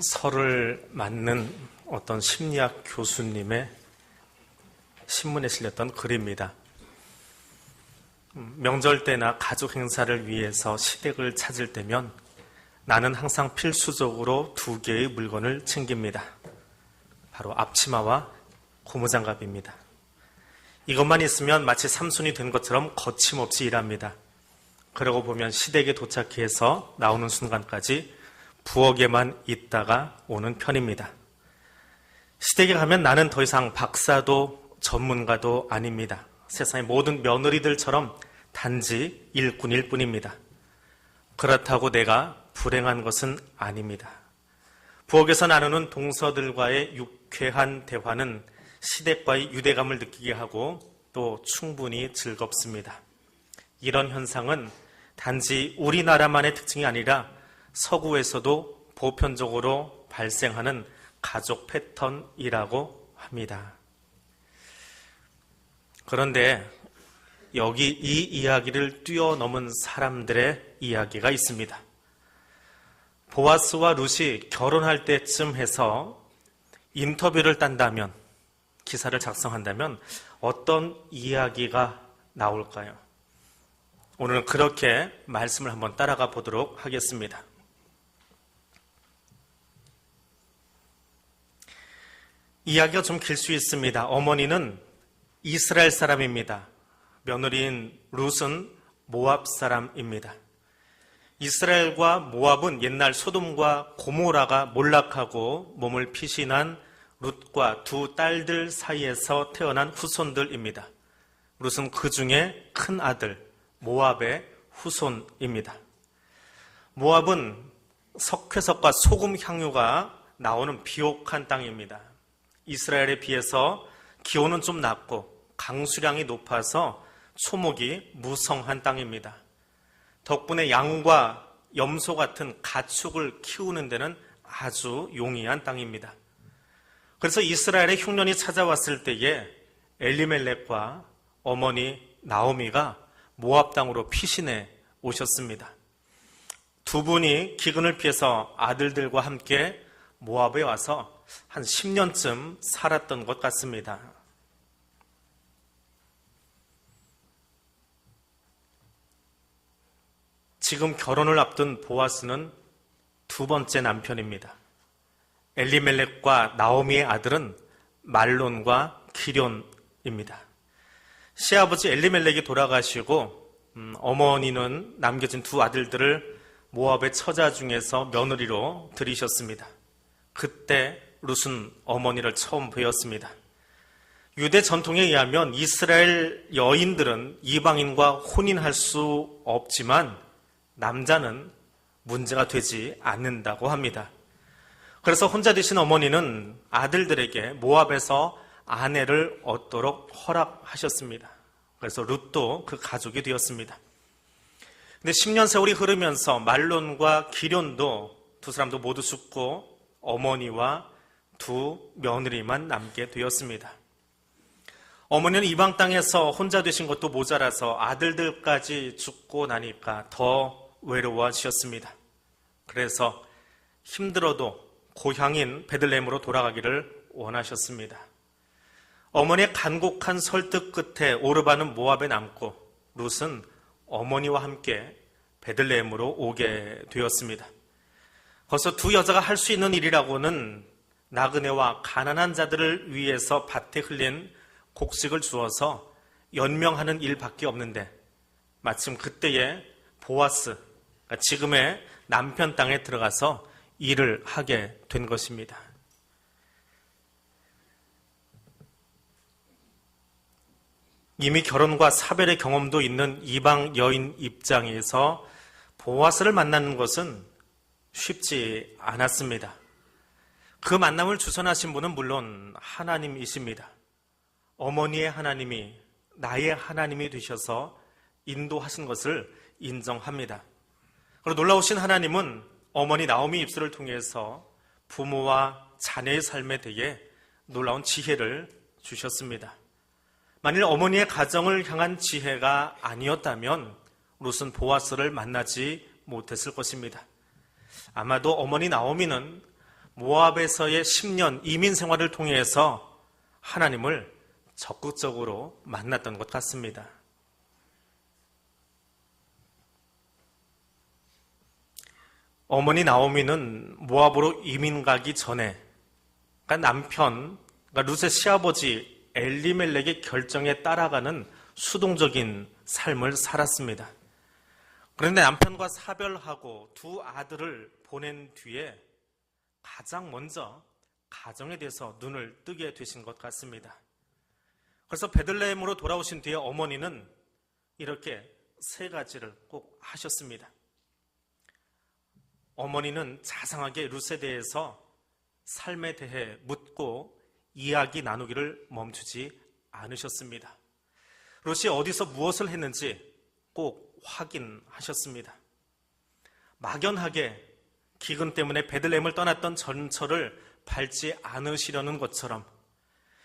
설을 맞는 어떤 심리학 교수님의 신문에 실렸던 글입니다. 음, 명절 때나 가족 행사를 위해서 시댁을 찾을 때면 나는 항상 필수적으로 두 개의 물건을 챙깁니다. 바로 앞치마와 고무장갑입니다. 이것만 있으면 마치 삼순이 된 것처럼 거침없이 일합니다. 그러고 보면 시댁에 도착해서 나오는 순간까지 부엌에만 있다가 오는 편입니다. 시댁에 가면 나는 더 이상 박사도 전문가도 아닙니다. 세상의 모든 며느리들처럼 단지 일꾼일 뿐입니다. 그렇다고 내가 불행한 것은 아닙니다. 부엌에서 나누는 동서들과의 유쾌한 대화는 시댁과의 유대감을 느끼게 하고 또 충분히 즐겁습니다. 이런 현상은 단지 우리나라만의 특징이 아니라 서구에서도 보편적으로 발생하는 가족 패턴이라고 합니다. 그런데 여기 이 이야기를 뛰어넘은 사람들의 이야기가 있습니다. 보아스와 룻이 결혼할 때쯤 해서 인터뷰를 딴다면, 기사를 작성한다면 어떤 이야기가 나올까요? 오늘은 그렇게 말씀을 한번 따라가 보도록 하겠습니다. 이야기가 좀 길 수 있습니다. 어머니는 이스라엘 사람입니다. 며느리인 룻은 모압 사람입니다. 이스라엘과 모압은 옛날 소돔과 고모라가 몰락하고 몸을 피신한 룻과 두 딸들 사이에서 태어난 후손들입니다. 룻은 그 중에 큰 아들 모압의 후손입니다. 모압은 석회석과 소금 향유가 나오는 비옥한 땅입니다. 이스라엘에 비해서 기온은 좀 낮고 강수량이 높아서 초목이 무성한 땅입니다. 덕분에 양과 염소 같은 가축을 키우는 데는 아주 용이한 땅입니다. 그래서 이스라엘의 흉년이 찾아왔을 때에 엘리멜렉과 어머니 나오미가 모압 땅으로 피신해 오셨습니다. 두 분이 기근을 피해서 아들들과 함께 모압에 와서 한 10년쯤 살았던 것 같습니다. 지금 결혼을 앞둔 보아스는 두 번째 남편입니다. 엘리멜렉과 나오미의 아들은 말론과 기련입니다. 시아버지 엘리멜렉이 돌아가시고 음, 어머니는 남겨진 두 아들들을 모압의 처자 중에서 며느리로 들이셨습니다. 그때 룻은 어머니를 처음 뵈었습니다. 유대 전통에 의하면 이스라엘 여인들은 이방인과 혼인할 수 없지만 남자는 문제가 되지 않는다고 합니다. 그래서 혼자 되신 어머니는 아들들에게 모압에서 아내를 얻도록 허락하셨습니다. 그래서 룻도 그 가족이 되었습니다. 근데 10년 세월이 흐르면서 말론과 기련도 두 사람도 모두 죽고 어머니와 두 며느리만 남게 되었습니다. 어머니는 이방 땅에서 혼자 되신 것도 모자라서 아들들까지 죽고 나니까 더 외로워하셨습니다. 그래서 힘들어도 고향인 베들레헴으로 돌아가기를 원하셨습니다. 어머니의 간곡한 설득 끝에 오르바는 모압에 남고 룻은 어머니와 함께 베들레헴으로 오게 되었습니다. 벌써 두 여자가 할 수 있는 일이라고는 나그네와 가난한 자들을 위해서 밭에 흘린 곡식을 주어서 연명하는 일밖에 없는데 마침 그때에 보아스, 그러니까 지금의 남편 땅에 들어가서 일을 하게 된 것입니다. 이미 결혼과 사별의 경험도 있는 이방 여인 입장에서 보아스를 만나는 것은 쉽지 않았습니다. 그 만남을 주선하신 분은 물론 하나님이십니다. 어머니의 하나님이 나의 하나님이 되셔서 인도하신 것을 인정합니다. 그리고 놀라우신 하나님은 어머니 나오미 입술을 통해서 부모와 자녀의 삶에 대해 놀라운 지혜를 주셨습니다. 만일 어머니의 가정을 향한 지혜가 아니었다면 롯은 보아스를 만나지 못했을 것입니다. 아마도 어머니 나오미는 모압에서의 10년 이민 생활을 통해서 하나님을 적극적으로 만났던 것 같습니다. 어머니 나오미는 모압으로 이민 가기 전에 그러니까 남편 그러니까 루세 시아버지 엘리멜렉의 결정에 따라가는 수동적인 삶을 살았습니다. 그런데 남편과 사별하고 두 아들을 보낸 뒤에 가장 먼저 가정에 대해서 눈을 뜨게 되신 것 같습니다. 그래서 베들레헴으로 돌아오신 뒤에 어머니는 이렇게 세 가지를 꼭 하셨습니다. 어머니는 자상하게 룻에 대해서 삶에 대해 묻고 이야기 나누기를 멈추지 않으셨습니다. 룻이 어디서 무엇을 했는지 꼭 확인하셨습니다. 막연하게 기근 때문에 베들렘을 떠났던 전철을 밟지 않으시려는 것처럼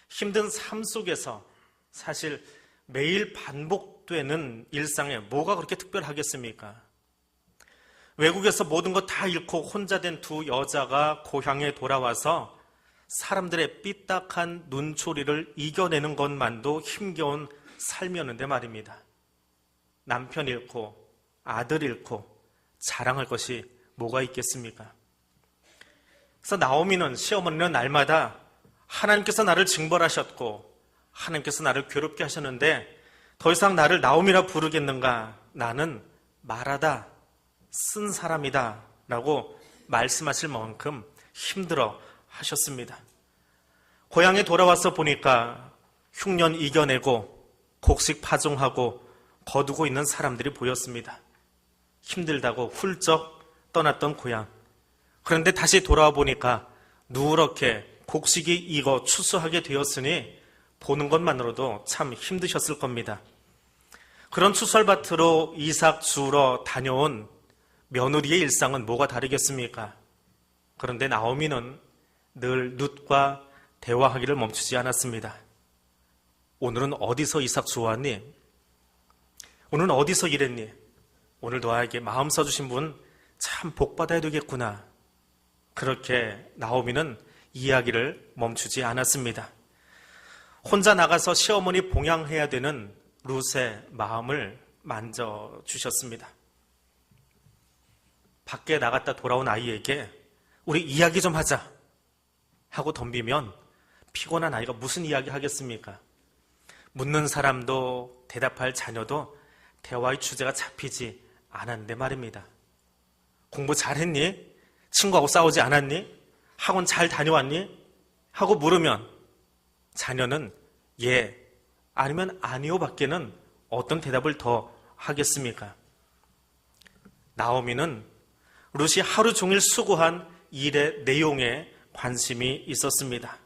힘든 삶 속에서 사실 매일 반복되는 일상에 뭐가 그렇게 특별하겠습니까? 외국에서 모든 것 다 잃고 혼자 된 두 여자가 고향에 돌아와서 사람들의 삐딱한 눈초리를 이겨내는 것만도 힘겨운 삶이었는데 말입니다. 남편 잃고 아들 잃고 자랑할 것이 뭐가 있겠습니까? 그래서 나오미는 시어머니는 날마다 하나님께서 나를 징벌하셨고 하나님께서 나를 괴롭게 하셨는데 더 이상 나를 나오미라 부르겠는가? 나는 말하다 쓴 사람이다 라고 말씀하실 만큼 힘들어 하셨습니다. 고향에 돌아와서 보니까 흉년 이겨내고 곡식 파종하고 거두고 있는 사람들이 보였습니다. 힘들다고 훌쩍 떠났던 고향. 그런데 다시 돌아와 보니까 누렇게 곡식이 익어 추수하게 되었으니 보는 것만으로도 참 힘드셨을 겁니다. 그런 추설밭으로 이삭 주러 다녀온 며느리의 일상은 뭐가 다르겠습니까? 그런데 나오미는 늘 룻과 대화하기를 멈추지 않았습니다. 오늘은 어디서 이삭 주왔니? 오늘은 어디서 일했니? 오늘 너에게 마음 써주신 분 참 복받아야 되겠구나. 그렇게 나오미는 이야기를 멈추지 않았습니다. 혼자 나가서 시어머니 봉양해야 되는 룻의 마음을 만져주셨습니다. 밖에 나갔다 돌아온 아이에게 우리 이야기 좀 하자 하고 덤비면 피곤한 아이가 무슨 이야기 하겠습니까? 묻는 사람도 대답할 자녀도 대화의 주제가 잡히지 않았는데 말입니다. 공부 잘했니? 친구하고 싸우지 않았니? 학원 잘 다녀왔니? 하고 물으면 자녀는 예, 아니면 아니요 밖에는 어떤 대답을 더 하겠습니까? 나오미는 룻이 하루 종일 수고한 일의 내용에 관심이 있었습니다.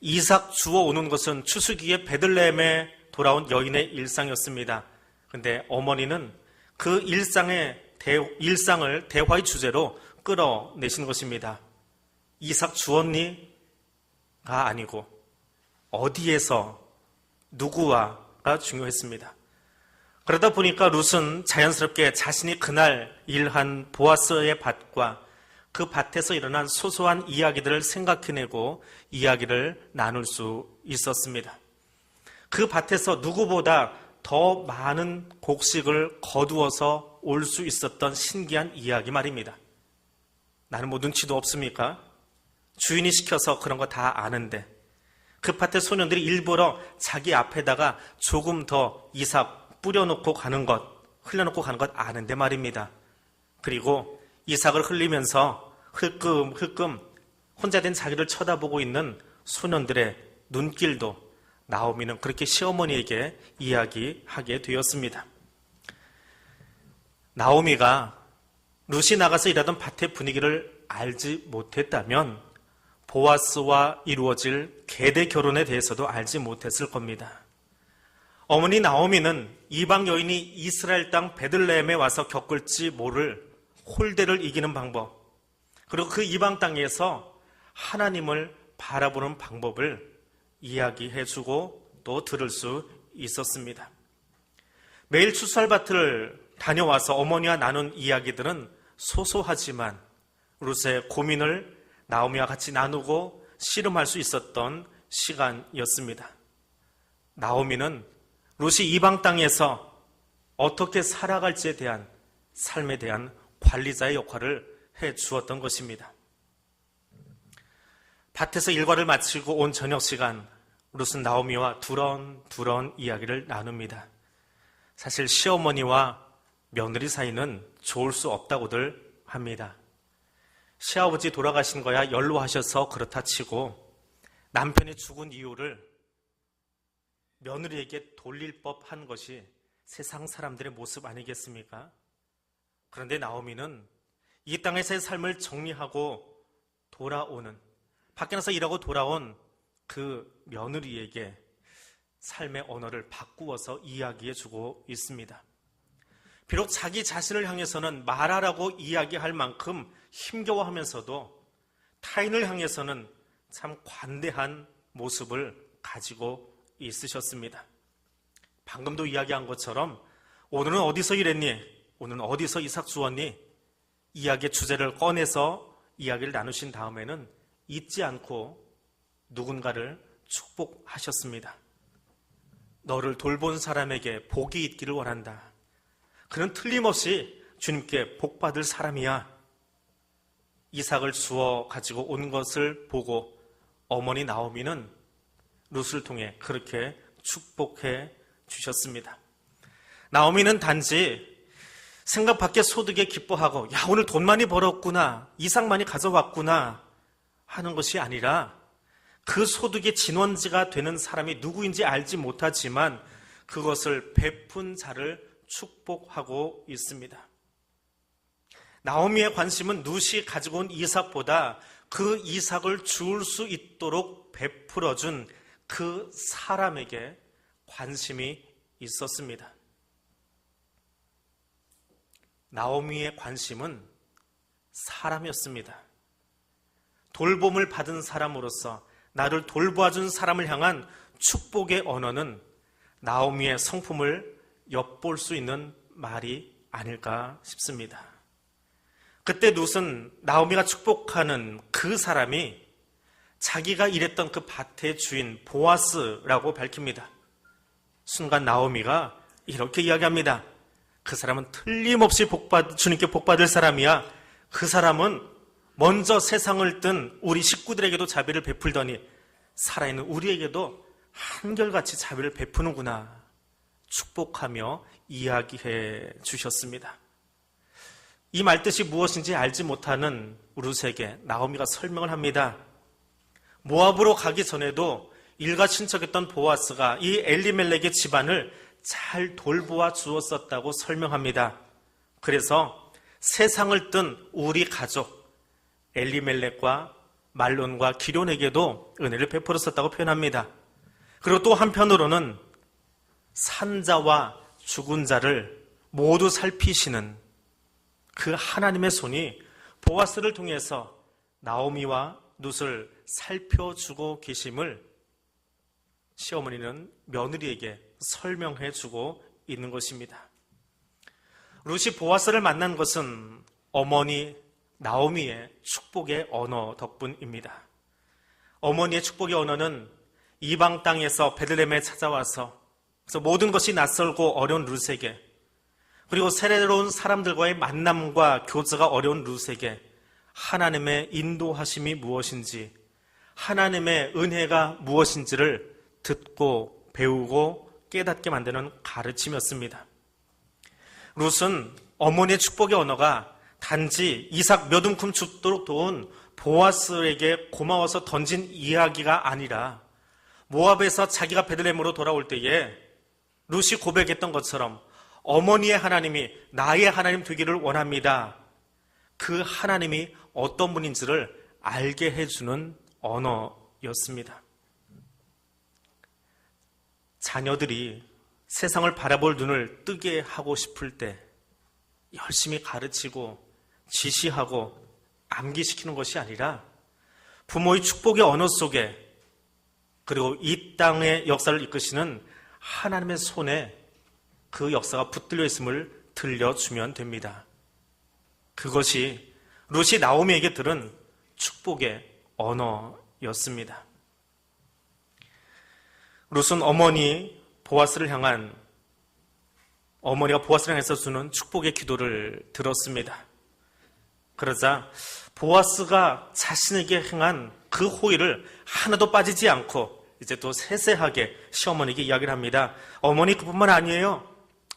이삭 주워 오는 것은 추수기에 베들레헴에 돌아온 여인의 일상이었습니다. 근데 어머니는 그 일상의 대, 일상을 대화의 주제로 끌어내신 것입니다. 이삭 주었니?가 아니고 어디에서 누구와가 중요했습니다. 그러다 보니까 룻은 자연스럽게 자신이 그날 일한 보아스의 밭과 그 밭에서 일어난 소소한 이야기들을 생각해내고 이야기를 나눌 수 있었습니다. 그 밭에서 누구보다 더 많은 곡식을 거두어서 올 수 있었던 신기한 이야기 말입니다. 나는 뭐 눈치도 없습니까? 주인이 시켜서 그런 거 다 아는데 그 밭의 소년들이 일부러 자기 앞에다가 조금 더 이삭 뿌려놓고 가는 것, 흘려놓고 가는 것 아는데 말입니다. 그리고 이삭을 흘리면서 흘끔 흘끔 혼자 된 자기를 쳐다보고 있는 소년들의 눈길도 나오미는 그렇게 시어머니에게 이야기하게 되었습니다. 나오미가 루시 나가서 일하던 밭의 분위기를 알지 못했다면 보아스와 이루어질 계대 결혼에 대해서도 알지 못했을 겁니다. 어머니 나오미는 이방 여인이 이스라엘 땅 베들레헴에 와서 겪을지 모를 홀대를 이기는 방법, 그리고 그 이방 땅에서 하나님을 바라보는 방법을 이야기해 주고 또 들을 수 있었습니다. 매일 추설밭을 다녀와서 어머니와 나눈 이야기들은 소소하지만 룻의 고민을 나오미와 같이 나누고 씨름할 수 있었던 시간이었습니다. 나오미는 롯이 이방 땅에서 어떻게 살아갈지에 대한 삶에 대한 관리자의 역할을 해 주었던 것입니다. 밭에서 일과를 마치고 온 저녁 시간, 롯은 나오미와 두런두런 이야기를 나눕니다. 사실 시어머니와 며느리 사이는 좋을 수 없다고들 합니다. 시아버지 돌아가신 거야 연로하셔서 그렇다 치고 남편이 죽은 이유를 며느리에게 돌릴 법한 것이 세상 사람들의 모습 아니겠습니까? 그런데 나오미는 이 땅에서의 삶을 정리하고 돌아오는 밖에 나서 일하고 돌아온 그 며느리에게 삶의 언어를 바꾸어서 이야기해 주고 있습니다. 비록 자기 자신을 향해서는 말하라고 이야기할 만큼 힘겨워하면서도 타인을 향해서는 참 관대한 모습을 가지고 있으셨습니다. 방금도 이야기한 것처럼 오늘은 어디서 일했니? 오늘은 어디서 이삭 주었니? 이야기의 주제를 꺼내서 이야기를 나누신 다음에는 잊지 않고 누군가를 축복하셨습니다. 너를 돌본 사람에게 복이 있기를 원한다. 그는 틀림없이 주님께 복받을 사람이야. 이삭을 주어 가지고 온 것을 보고 어머니 나오미는 룻을 통해 그렇게 축복해 주셨습니다. 나오미는 단지 생각 밖의 소득에 기뻐하고 야 오늘 돈 많이 벌었구나 이삭 많이 가져왔구나 하는 것이 아니라 그 소득의 진원지가 되는 사람이 누구인지 알지 못하지만 그것을 베푼 자를 축복하고 있습니다. 나오미의 관심은 누시 가지고 온 이삭보다 그 이삭을 주울 수 있도록 베풀어준 그 사람에게 관심이 있었습니다. 나오미의 관심은 사람이었습니다. 돌봄을 받은 사람으로서 나를 돌보아준 사람을 향한 축복의 언어는 나오미의 성품을 엿볼 수 있는 말이 아닐까 싶습니다. 그때 룻은 나오미가 축복하는 그 사람이 자기가 일했던 그 밭의 주인 보아스라고 밝힙니다. 순간 나오미가 이렇게 이야기합니다. 그 사람은 틀림없이 복받, 주님께 복받을 사람이야. 그 사람은 먼저 세상을 뜬 우리 식구들에게도 자비를 베풀더니 살아있는 우리에게도 한결같이 자비를 베푸는구나. 축복하며 이야기해 주셨습니다. 이 말뜻이 무엇인지 알지 못하는 우르세게 나오미가 설명을 합니다. 모압으로 가기 전에도 일가 친척했던 보아스가 이 엘리멜렉의 집안을 잘 돌보아 주었었다고 설명합니다. 그래서 세상을 뜬 우리 가족 엘리멜렉과 말론과 기론에게도 은혜를 베풀었었다고 표현합니다. 그리고 또 한편으로는 산자와 죽은 자를 모두 살피시는 그 하나님의 손이 보아스를 통해서 나오미와 룻을 살펴주고 계심을 시어머니는 며느리에게 설명해 주고 있는 것입니다. 룻이 보아스를 만난 것은 어머니 나오미의 축복의 언어 덕분입니다. 어머니의 축복의 언어는 이방 땅에서 베들렘에 찾아와서 그래서 모든 것이 낯설고 어려운 룻에게 그리고 새로운 사람들과의 만남과 교제가 어려운 룻에게 하나님의 인도하심이 무엇인지 하나님의 은혜가 무엇인지를 듣고 배우고 깨닫게 만드는 가르침이었습니다. 룻은 어머니의 축복의 언어가 단지 이삭 몇 움큼 죽도록 도운 보아스에게 고마워서 던진 이야기가 아니라 모압에서 자기가 베들렘으로 돌아올 때에 룻이 고백했던 것처럼 어머니의 하나님이 나의 하나님 되기를 원합니다. 그 하나님이 어떤 분인지를 알게 해주는 언어였습니다. 자녀들이 세상을 바라볼 눈을 뜨게 하고 싶을 때 열심히 가르치고 지시하고 암기시키는 것이 아니라 부모의 축복의 언어 속에 그리고 이 땅의 역사를 이끄시는 하나님의 손에 그 역사가 붙들려 있음을 들려주면 됩니다. 그것이 루시 나오미에게 들은 축복의 언어였습니다. 룻은 어머니 보아스를 향한 어머니가 보아스를 향해서 주는 축복의 기도를 들었습니다. 그러자 보아스가 자신에게 행한 그 호의를 하나도 빠지지 않고 이제 또 세세하게 시어머니에게 이야기를 합니다. 어머니 그뿐만 아니에요.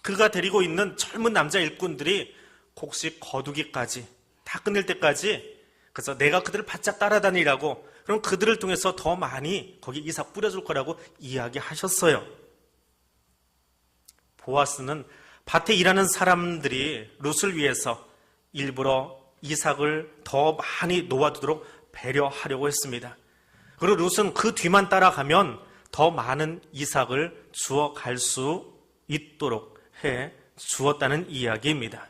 그가 데리고 있는 젊은 남자 일꾼들이 곡식 거두기까지 다 끝낼 때까지 그래서 내가 그들을 바짝 따라다니라고 그럼 그들을 통해서 더 많이 거기 이삭 뿌려줄 거라고 이야기하셨어요. 보아스는 밭에 일하는 사람들이 룻을 위해서 일부러 이삭을 더 많이 놓아두도록 배려하려고 했습니다. 그리고 룻은 그 뒤만 따라가면 더 많은 이삭을 주어 갈 수 있도록 해 주었다는 이야기입니다.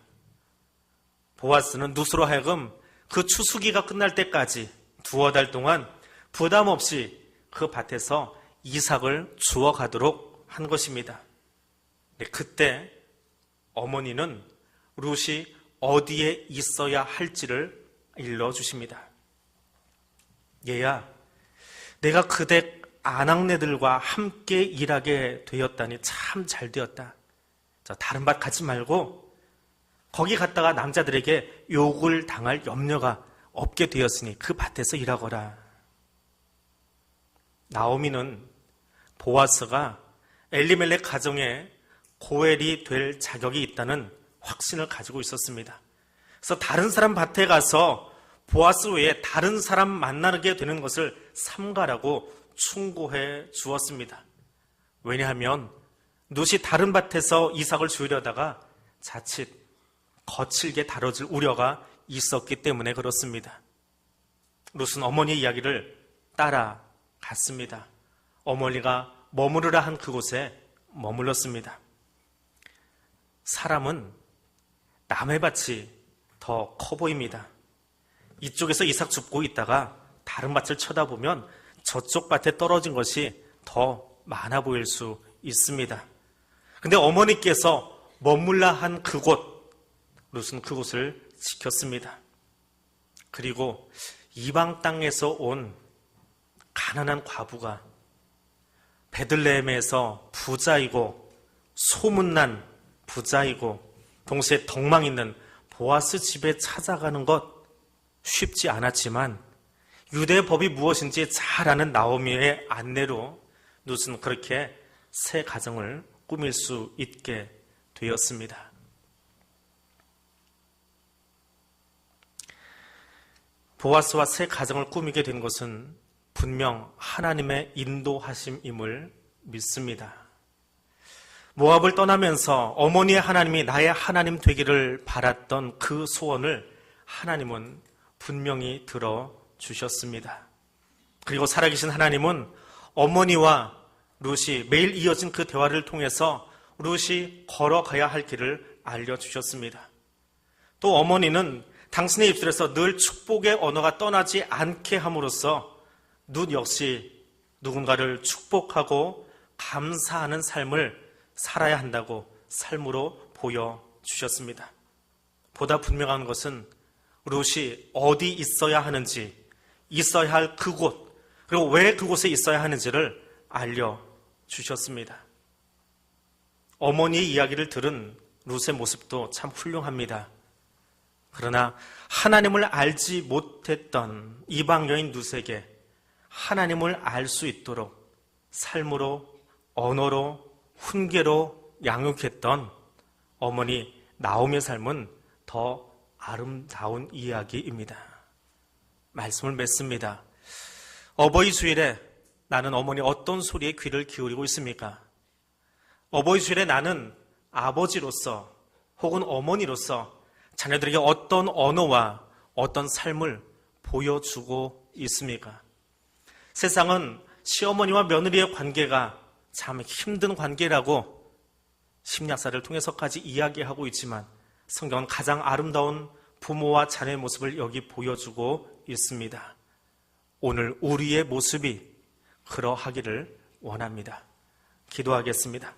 보아스는 룻으로 하여금 그 추수기가 끝날 때까지 두어 달 동안 부담 없이 그 밭에서 이삭을 주워 가도록 한 것입니다. 네, 그때 어머니는 룻이 어디에 있어야 할지를 일러 주십니다. 얘야, 내가 그대 아낙네들과 함께 일하게 되었다니 참 잘 되었다. 저 다른 밭 가지 말고 거기 갔다가 남자들에게 욕을 당할 염려가 없게 되었으니 그 밭에서 일하거라. 나오미는 보아스가 엘리멜렉 가정에 고엘이 될 자격이 있다는 확신을 가지고 있었습니다. 그래서 다른 사람 밭에 가서 보아스 외에 다른 사람 만나게 되는 것을 삼가라고 충고해 주었습니다. 왜냐하면 룻이 다른 밭에서 이삭을 주려다가 자칫 거칠게 다뤄질 우려가 있었기 때문에 그렇습니다. 룻은 어머니의 이야기를 따라갔습니다. 어머니가 머무르라 한 그곳에 머물렀습니다. 사람은 남의 밭이 더 커 보입니다. 이쪽에서 이삭 줍고 있다가 다른 밭을 쳐다보면 저쪽 밭에 떨어진 것이 더 많아 보일 수 있습니다. 근데 어머니께서 머물라 한 그곳, 룻은 그곳을 지켰습니다. 그리고 이방 땅에서 온 가난한 과부가 베들레헴에서 부자이고 소문난 부자이고 동시에 덕망 있는 보아스 집에 찾아가는 것 쉽지 않았지만 유대 법이 무엇인지 잘 아는 나오미의 안내로 룻은 그렇게 새 가정을 꾸밀 수 있게 되었습니다. 보아스와 새 가정을 꾸미게 된 것은 분명 하나님의 인도하심임을 믿습니다. 모압을 떠나면서 어머니의 하나님이 나의 하나님 되기를 바랐던 그 소원을 하나님은 분명히 들어 주셨습니다. 그리고 살아계신 하나님은 어머니와 룻이 매일 이어진 그 대화를 통해서 룻이 걸어가야 할 길을 알려주셨습니다. 또 어머니는 당신의 입술에서 늘 축복의 언어가 떠나지 않게 함으로써 룻 역시 누군가를 축복하고 감사하는 삶을 살아야 한다고 삶으로 보여주셨습니다. 보다 분명한 것은 룻이 어디 있어야 하는지, 있어야 할 그곳, 그리고 왜 그곳에 있어야 하는지를 알려주셨습니다. 어머니의 이야기를 들은 룻의 모습도 참 훌륭합니다. 그러나 하나님을 알지 못했던 이방 여인 룻에게 하나님을 알 수 있도록 삶으로, 언어로, 훈계로 양육했던 어머니 나옴의 삶은 더 아름다운 이야기입니다. 말씀을 맺습니다. 어버이 주일에 나는 어머니 어떤 소리에 귀를 기울이고 있습니까? 어버이 주일에 나는 아버지로서 혹은 어머니로서 자녀들에게 어떤 언어와 어떤 삶을 보여주고 있습니까? 세상은 시어머니와 며느리의 관계가 참 힘든 관계라고 심리학사를 통해서까지 이야기하고 있지만 성경은 가장 아름다운 부모와 자녀의 모습을 여기 보여주고 있습니다. 오늘 우리의 모습이 그러하기를 원합니다. 기도하겠습니다.